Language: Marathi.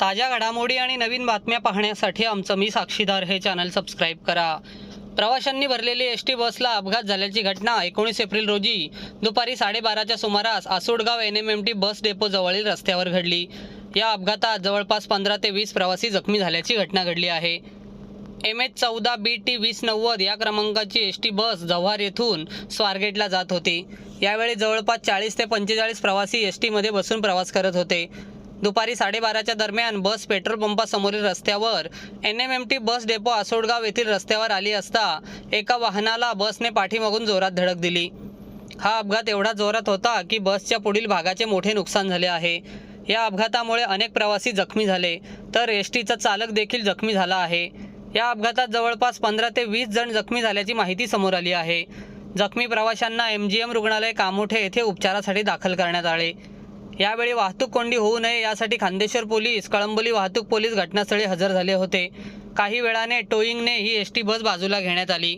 ताज्या घडामोडी आणि नवीन बातम्या पाहण्यासाठी आमचं मी साक्षीदार हे चॅनल सबस्क्राईब करा. प्रवाशांनी भरलेली एस टी बसला अपघात झाल्याची घटना एकोणीस एप्रिल रोजी दुपारी साडेबाराच्या सुमारास Asodgaon N M M T bus depot जवळील रस्त्यावर घडली. या अपघातात जवळपास पंधरा ते वीस प्रवासी जखमी झाल्याची घटना घडली आहे. एम एच चौदा बी टी वीस नव्वद या क्रमांकाची एस टी बस जव्हार येथून स्वारगेटला जात होती. यावेळी जवळपास चाळीस ते पंचेचाळीस प्रवासी एस टीमध्ये बसून प्रवास करत होते. दुपारी साडेबाराच्या दरम्यान बस पेट्रोल पंपासमोरील रस्त्यावर N M M T bus depot Asodgaon येथील रस्त्यावर आली असता एका वाहनाला बसने पाठीमागून जोरात धडक दिली. हा अपघात एवढा जोरात होता की बसच्या पुढील भागाचे मोठे नुकसान झाले आहे. या अपघातामुळे अनेक प्रवासी जखमी झाले तर एस टीचा चालक देखील जखमी झाला आहे. या अपघातात जवळपास पंधरा ते वीस जण जखमी झाल्याची माहिती समोर आली आहे. जखमी प्रवाशांना एम जी एम रुग्णालय कामोठे येथे उपचारासाठी दाखल करण्यात आले. यावेळी वाहतूक कोंडी होऊ नये यासाठी खांदेश्वर पोलीस कळंबोली वाहतूक पोलीस घटनास्थळी हजर झाले होते. काही वेळाने टोईंगने ही एस टी बस बाजूला घेण्यात आली.